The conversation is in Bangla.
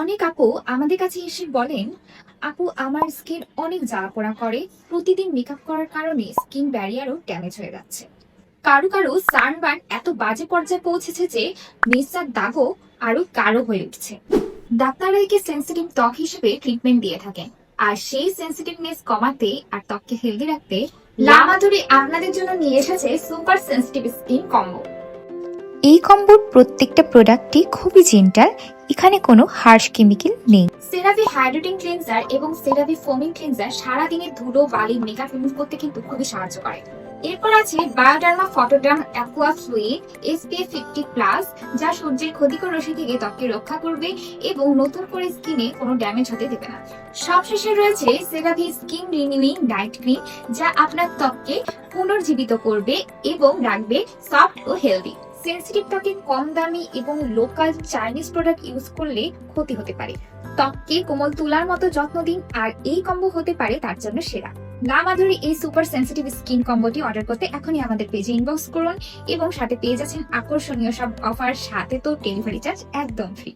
অনেক আপু আমাদের কাছে এসে বলেন, আপু, আমার স্কিন অনেক জ্বালা পোড়া করে। প্রতিদিন মেকআপ করার কারণে স্কিন ব্যারিয়ারও ড্যামেজ হয়ে যাচ্ছে। কারও কারও সানবার্ন এত বাজে পর্যায়ে পৌঁছেছে যে মেসার দাগও আরও কারও হয়ে উঠছে। ডাক্তাররা একে সেন্সিটিভ ত্বক হিসেবে ট্রিটমেন্ট দিয়ে থাকেন। আর সেই সেন্সিটিভনেস কমাতে আর ত্বককে হেলদি রাখতে লামাধুরী আপনাদের জন্য নিয়ে এসেছে সুপার সেন্সিটিভ স্কিন কম্বো এই কম্বোর প্রত্যেকটা প্রোডাক্টই খুবই জেন্টাল এখানে কোনো হার্শ কেমিক্যাল নেই। সেরাভি হাইড্রেটিং ক্লিনজার এবং সেরাভি ফোমিং ক্লিনজার সারাদিনের ধুলো, বালি মেকআপ রিমুভ করতে কিন্তু খুবই সাহায্য করে। এরপর আছে Bioderma Photoderm aqua fluid SPF fifty plus যা সূর্যের ক্ষতিকর রশ্মি থেকে ত্বককে রক্ষা করবে এবং নতুন করে স্কিনে কোনো ড্যামেজ হতে দেবে না। সবশেষে রয়েছে CeraVe skin renewing night cream যা আপনার ত্বককে পুনর্জীবিত করবে এবং রাখবে সফট ও হেলদি সেন্সিটিভ ত্বকে কম দামি এবং লোকাল চাইনিজ প্রোডাক্ট ইউজ করলে ক্ষতি হতে পারে। ত্বককে কোমল তুলার মতো যত্ন দিন, আর এই কম্বো হতে পারে তার জন্য সেরা। না মাধুরী, এই সুপার সেন্সিটিভ স্কিন কম্বোটি অর্ডার করতে এখনই আমাদের পেজে ইনবক্স করুন এবং সাথে পেয়ে যাচ্ছেন আকর্ষণীয় সব অফার সাথে তো ডেলিভারি চার্জ একদম ফ্রি